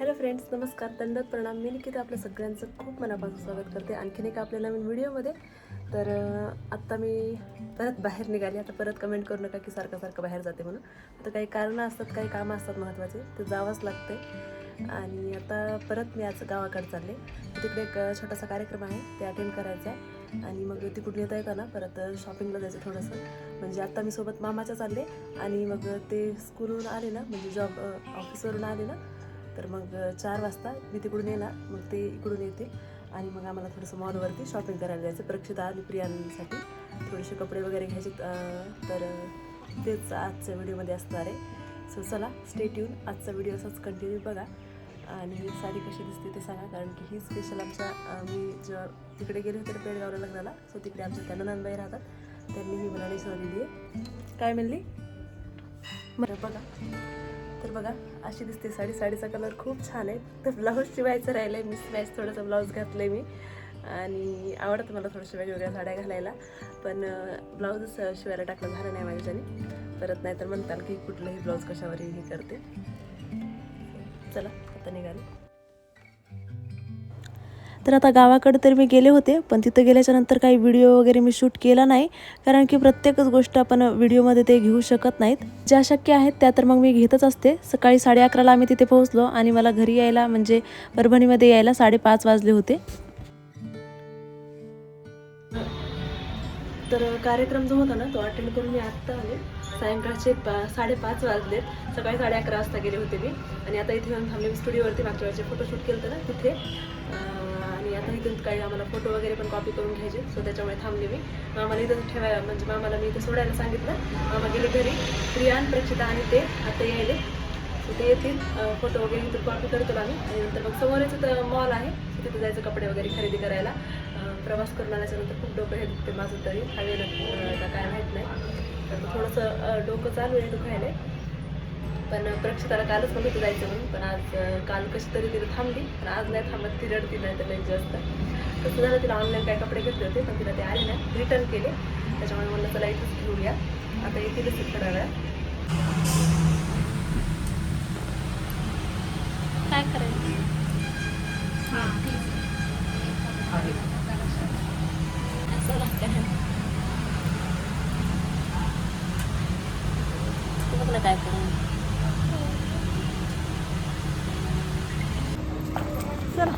Hello friends नमस्कार. दंडत प्रणाम. मी निकिता आपल्या सगळ्यांचं खूप मनापासून स्वागत करते. आणखीन एक आपल्या नवीन व्हिडिओमध्ये. तर आत्ता मी परत बाहेर निघाली. आता परत कमेंट करू नका की सारखं सारखं बाहेर जाते म्हणून. आता काही कारणं असतात काही कामं असतात महत्त्वाचे ते जावंच लागते. आणि आता परत मी आज गावाकडे चालले. तिकडे एक छोटासा कार्यक्रम आहे. ते अटेंड करायचा आहे. आणि मग तिकडून येता येताना परत शॉपिंगला जायचं थोडंसं. म्हणजे आत्ता मी सोबत मामाच्या चालले. आणि मग ते स्कूलवरून आले ना म्हणजे जॉब ऑफिसवरून आले ना तर मग चार वाजता मी तिकडून येणार मग ते इकडून येतील आणि मग आम्हाला थोडंसं मॉलवरती शॉपिंग करायला जायचं. प्रक्षिता आणि प्रियांसाठी थोडेसे कपडे वगैरे घ्यायचे तर तेच आजच्या व्हिडिओमध्ये असणार आहे. सो चला स्टेट येऊन आजचा व्हिडिओ असाच कंटिन्यू बघा. आणि साडी कशी दिसते ते सांगा कारण की ही स्पेशल आमच्या मी जेव्हा तिकडे गेले होते पेडगावला लग्नाला सो तिकडे आमच्या त्या नंदबाई राहतात. त्यांनी ही मला नेसवलेली आहे. काय म्हणली? बरं बघा. तर बघा अशी दिसते साडी. साडीचा कलर खूप छान आहे. तर ब्लाऊज शिवायचं राहिलं आहे मी स्मॅच थोडंसं ब्लाऊज घातलं आहे मी. आणि आवडतं मला थोडंसं वेगवेगळ्या साड्या घालायला. पण ब्लाऊज शिवायला टाकलं झालं नाही माझ्याने. परत नाही तर म्हणताल की कुठलंही ब्लाऊज कशावरही हे करते. चला आता निघाले. तर आता गावाकडे तर मी गेले होते पण तिथं गेल्याच्यानंतर काही व्हिडिओ वगैरे मी शूट केला नाही कारण की प्रत्येकच गोष्ट आपण व्हिडिओमध्ये ते घेऊ शकत नाहीत. ज्या शक्य आहेत त्या तर मग मी घेतच असते. सकाळी साडे अकराला आम्ही तिथे पोहोचलो आणि मला घरी यायला म्हणजे परभणीमध्ये यायला साडेपाच वाजले होते. तर कार्यक्रम जो होता ना तो अटेंड करून मी आत्ता आले. सायंकाळचे पा साडेपाच वाजलेत. सकाळी साडे अकरा वाजता गेले होते मी. आणि आता इथे येऊन थांबले मी स्टुडिओवरती मागच्या वेळेचे फोटोशूट केलं होतं ना तिथे. आता इथून काही आम्हाला फोटो वगैरे पण कॉपी करून घ्यायचे. सो त्याच्यामुळे थांबले मी. मामाला इथं ठेवायला म्हणजे मामाला मी इथं सोडायला सांगितलं. मामा गेले घरी. प्रियान प्रक्षिता आणि ते आता यायले. सो ते येतील. फोटो वगैरे इथून कॉपी करतो आम्ही. आणि नंतर मग समोरच तर मॉल आहे. तिथे जायचं कपडे वगैरे खरेदी करायला. प्रवास करून आल्याच्यानंतर खूप डोकं हे दुखते माझं तरी. हवेला काय माहीत नाही. तर थोडंसं डोकं चालू आहे दुखायला पण प्रक्षिताला कालच म्हणत होतं जायचं म्हणून पण आज काल कशी तरी तिला थांबली पण आज नाही थांबत ती रडती नाही तर लई जास्त. तसं झालं तिला ऑनलाईन काय कपडे घेतले होते पण तिला ते आले नाही. रिटर्न केले. त्याच्यामुळे म्हणलं चला इथंच घेऊया आता येतीलच थोड्या वेळात काय करायचं? चला काय तू बघ ना काय करू चला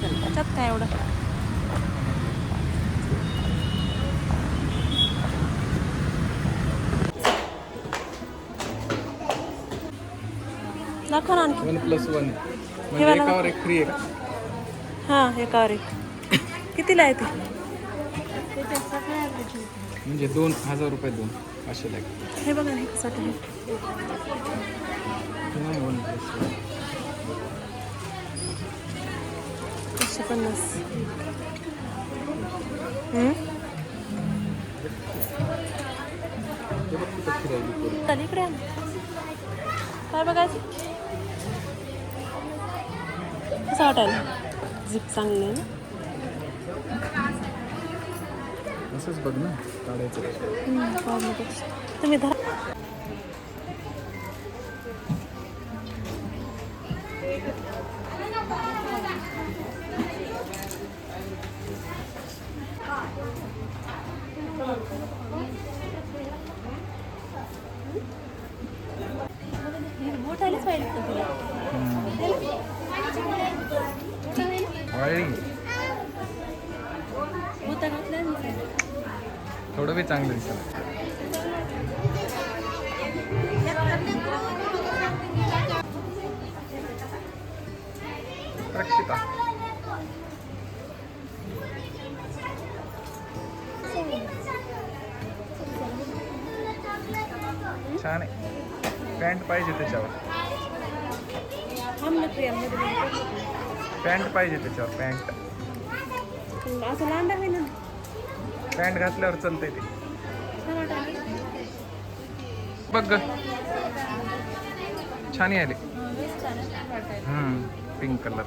चल, त्याच्यात काय एवढं दाखव ना आणखी. One plus one. म्हणजे वाला एकावर एक फ्री आहे. का हां एकावर एक. कितीला आहे ते? म्हणजे दोन हजार रुपये दोन. असे लागेल. हे बघा ना साठी नाही वन प्लस वन. एकशे पन्नास. हम्म? ते बघ कुठं फिरायला पोरं. चल इकडे आण. काय बघायचं? कसं वाटायला? झिप चांगली आहे ना? असंच बघ ना काढायचं. तुम्ही धरा. पाहिजे तुला वाळली मोठा घातला ना थोडं बी चांगलं दिसत रक्षिता. छान आहे. पॅन्ट पाहिजे त्याच्यावर. पॅन्ट पाहिजे त्याच्यावर पॅन्ट. असं ना. पॅन्ट घातल्यावर चालतंय ते. बघ ग. छान आले पिंक कलर.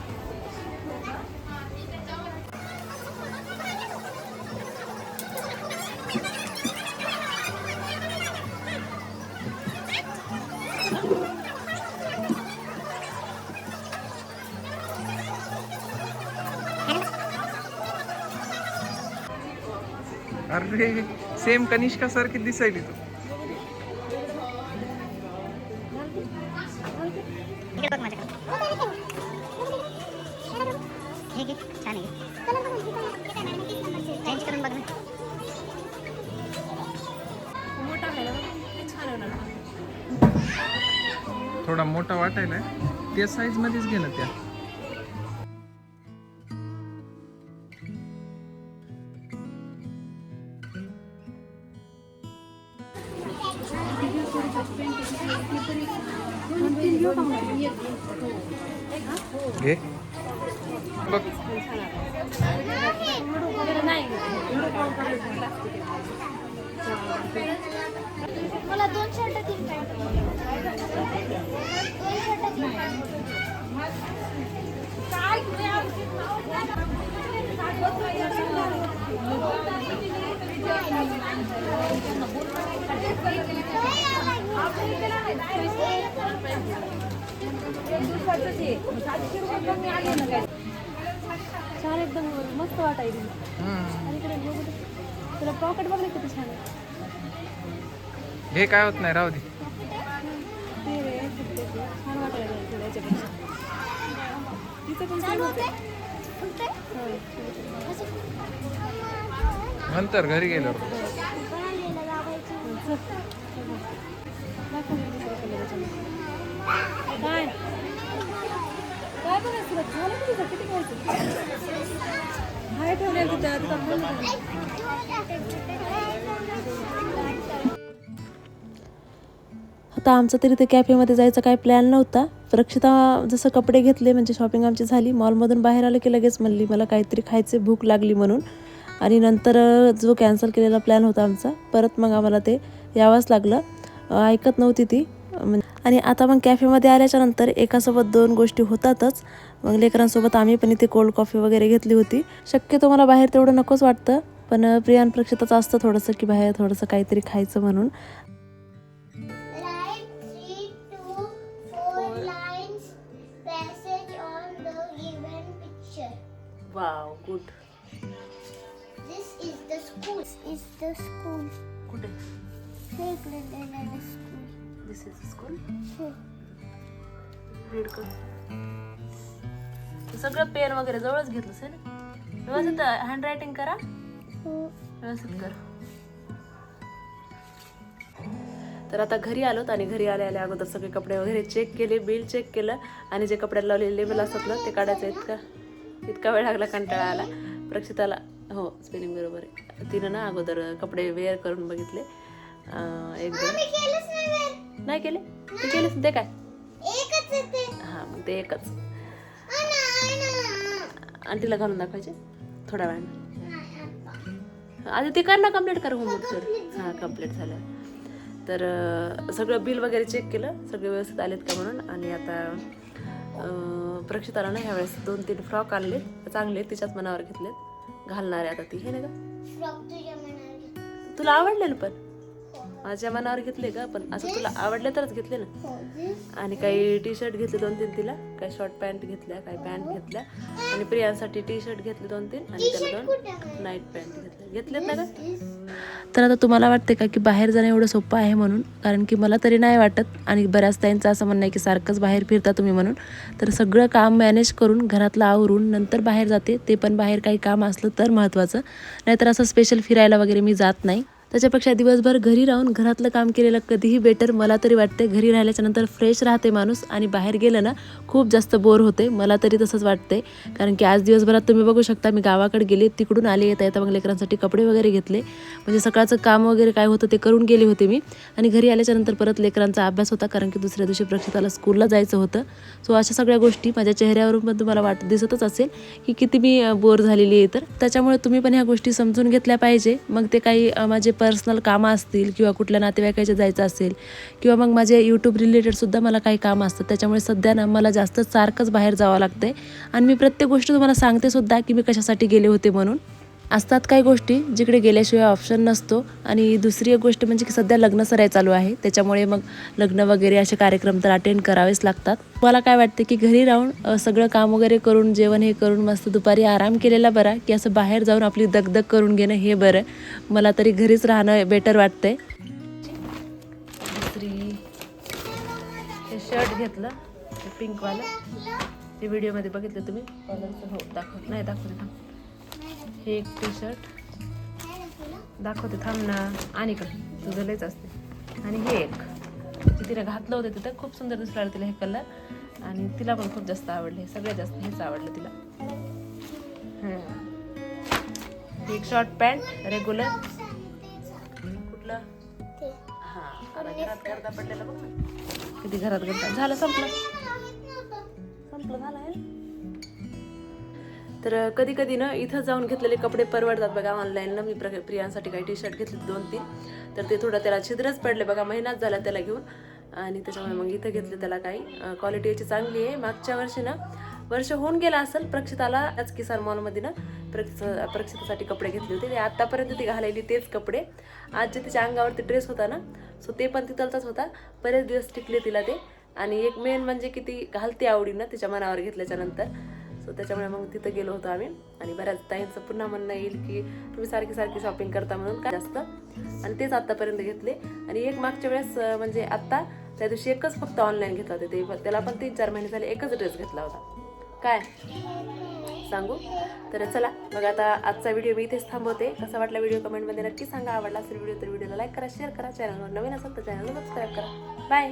अरे सेम कनिष्का सारखी दिसायली तू. थोडा मोठा वाटायला त्या साईज मध्येच घे ना त्या. घे बघ. मला दोन शर्ट तीन पॅन्ट. दोन शर्ट तीन पॅन्ट. छान एकदम मस्त वाटायली आणि इकडे बघ तुला पॉकेट बघ ना किती छान आहे काय होत नाही राहू दे. ते रे छान वाटायला थोडं याच्यापेक्षा तिचं पण छान होतं नंतर घरी गेलो. काय? काय झालं किती खायचं हाय ठेवले तिथं आता. आमचं आता आमचा तरी ते कॅफेमध्ये जायचा काही प्लॅन नव्हता. रक्षिता जसं कपडे घेतले म्हणजे शॉपिंग आमची झाली. मॉलमधून बाहेर आलं की लगेच म्हणली मला काहीतरी खायचे भूक लागली म्हणून. आणि नंतर जो कॅन्सल केलेला प्लॅन होता आमचा परत मग आम्हाला ते यावंच लागलं. ऐकत नव्हती ती. आणि आता मग कॅफेमध्ये आल्याच्यानंतर एकासोबत दोन गोष्टी होतातच मग लेकरांसोबत आम्ही पण इथे कोल्ड कॉफी वगैरे घेतली होती शक्यतो मला बाहेर तेवढं नकोच वाटतं पण प्रियान प्रक्षिताचं असतं थोडंसं की बाहेर थोडंसं काहीतरी खायचं म्हणून. Wow good This is the school. This is the school. कुठे Playground and a school. This is school. Read कर. सगळं पेन वगैरे जवळच घेतलं असेल व्यवस्थित हँड रायटिंग करा. व्यवस्थित कर. तर आता घरी आलोत आणि घरी आल्या आल्या अगोदर सगळे कपडे वगैरे चेक केले बिल चेक केलं आणि जे कपड्याला लावलेले लेबल असतात ना ते काढायचं इतका इतका वेळ लागला कंटाळा आला. प्रक्षिताला हो स्पेलिंग बरोबर आहे. तिनं ना अगोदर कपडे वेअर करून बघितले. अं, एक दोन. मी केलंच नाही केले? ते केलेच ते काय. हां मग ते एकच. आणा. आंटीला घालून दाखवायचे? थोड्या वेळानं. आधी ते कर ना कंप्लीट कर होमवर्क कर. हां कंप्लीट झालं. तर सगळं बिल वगैरे चेक केलं. सगळे व्यवस्थित आलेत का म्हणून? आणि आता प्रक्षिताला ना ह्यावेळेस दोन तीन फ्रॉक आणले. चांगले तिच्याच मनावर घेतलेत. घालणार आहे आता ती हे नाही का. तुला आवडले ना पण. माझ्या मनावर घेतले का? पण असं तुला आवडले तरच घेतले ना. हो. आणि काही टी शर्ट घेतले दोन तीन तिला काही शॉर्ट पॅन्ट घेतल्या काही पॅन्ट घेतल्या. आणि प्रियांसाठी टी शर्ट घेतले दोन तीन आणि त्याला दोन नाईट पॅन्ट घेतले. घेतलेत ना का? तर आता तुम्हाला वाटते का की बाहेर जाणं एवढं सोपं आहे म्हणून? कारण की मला तरी नाही वाटत आणि बऱ्याच ताईंचं असं म्हणणं आहे की सारखंच बाहेर फिरता तुम्ही म्हणून. तर सगळं काम मॅनेज करून घरातलं आवरून नंतर बाहेर जाते. ते पण बाहेर काही काम असलं तर महत्त्वाचं नाहीतर असं स्पेशल फिरायला वगैरे मी जात नाही. त्याच्यापेक्षा दिवसभर घरी राहून घरातलं काम केलेलं कधीही बेटर मला तरी वाटते घरी राहिल्याच्या नंतर फ्रेश राहते माणूस आणि बाहेर गेलं ना खूप जास्त बोर होते. मला तरी तसंच वाटते कारण की आज दिवसभरात तुम्ही बघू शकता मी गावाकडे गेले तिकडून आले येता येता मग लेकरांसाठी कपडे वगैरे घेतले. म्हणजे सकाळचं काम वगैरे काय होतं ते करून गेले होते मी. आणि घरी आल्याच्यानंतर परत लेकरांचा अभ्यास होता कारण की दुसऱ्या दिवशी प्रक्षिताला स्कूलला जायचं होतं. सो अशा सगळ्या गोष्टी माझ्या चेहऱ्यावरून पण तुम्हाला वाट दिसतच असेल की किती मी बोर झालेली आहे. तर त्याच्यामुळे तुम्ही पण ह्या गोष्टी समजून घेतल्या पाहिजे. मग ते काही माझे पर्सनल कामं असतील किंवा कुठल्या नातेवाईकाच्या जायचं असेल किंवा मग माझे यूट्यूब रिलेटेडसुद्धा मला काही कामं असतात त्याच्यामुळे सध्या ना मला जास्त सारखंच बाहेर जावं लागतंय. आणि मी प्रत्येक गोष्ट तुम्हाला सांगतेसुद्धा की मी कशासाठी गेले होते म्हणून. असतात काही गोष्टी जिकडे गेल्याशिवाय ऑप्शन नसतो. आणि दुसरी एक गोष्ट म्हणजे की सध्या लग्न सराई चालू आहे. त्याच्यामुळे मग लग्न वगैरे असे कार्यक्रम तर अटेंड करावेच लागतात. मला काय वाटते की घरी राहून सगळं काम वगैरे करून जेवण हे करून मस्त दुपारी आराम केलेला बरा? की असं बाहेर जाऊन आपली दगदग करून घेणं हे बरं? मला तरी घरीच राहणं बेटर वाटतंय. दुसरी हे शर्ट घेतलं पिंकवालं ते व्हिडिओमध्ये बघितलं तुम्ही? कलरचं हो दाखव नाही दाखवते थांब हे एक टी शर्ट दाखवते थांब ना. आणि का तुझं लयच असते आणि हे एक. जे तिने घातलं होतं तिथं खूप सुंदर दिसलं आलं तिला हे कलर आणि तिला पण खूप जास्त आवडले. सगळ्यात जास्त हेच आवडलं तिला. एक शॉर्ट पॅन्ट रेग्युलर कुठलं? हां आता घरात गर्दा पडलेला बघ किती घरात गर्दा. झालं संपलं. संपलं झालं आहे तर कधी कधी ना इथं जाऊन घेतलेले कपडे परवडतात बघा ऑनलाईन ना मी प्र प्रियांसाठी काही टी शर्ट घेतले दोन तीन तर ते थोडं त्याला छिद्रच पडले बघा महिनाच झाला त्याला घेऊन. आणि त्याच्यामुळे मग इथं घेतले त्याला काही. क्वालिटी याची चांगली आहे. मागच्या वर्षी ना वर्ष होऊन गेला असेल प्रक्षिताला आज किसान मॉलमध्ये ना प्रक्ष प्रक्षितासाठी कपडे घेतले होते. ते आत्तापर्यंत ती घालायली तेच कपडे. आज जे तिच्या अंगावरती ड्रेस होता ना सो ते पण तिथलचाच होता. बरेच दिवस टिकले तिला ते. आणि एक मेन म्हणजे की ती घालते आवडीनं तिच्या मनावर घेतल्याच्यानंतर सो त्याच्यामुळे मग तिथं गेलो होतो आम्ही. आणि बऱ्याच ताईंचं पुन्हा म्हणणं येईल की तुम्ही सारखी सारखी शॉपिंग करता म्हणून काय जास्त? आणि तेच आत्तापर्यंत घेतले. आणि एक मागच्या वेळेस म्हणजे आत्ता त्या दिवशी एकच फक्त ऑनलाईन घेतला होते. ते त्याला पण तीन चार महिने झाले एकच ड्रेस घेतला होता. काय? सांगू? तर चला मग आता आजचा व्हिडिओ मी इथेच थांबवते. कसा वाटला व्हिडिओ कमेंटमध्ये नक्की सांगा. आवडला असेल व्हिडिओ तर व्हिडिओला लाईक करा शेअर करा. चॅनलवर नवीन असेल तर चॅनलला सबस्क्राईब करा. बाय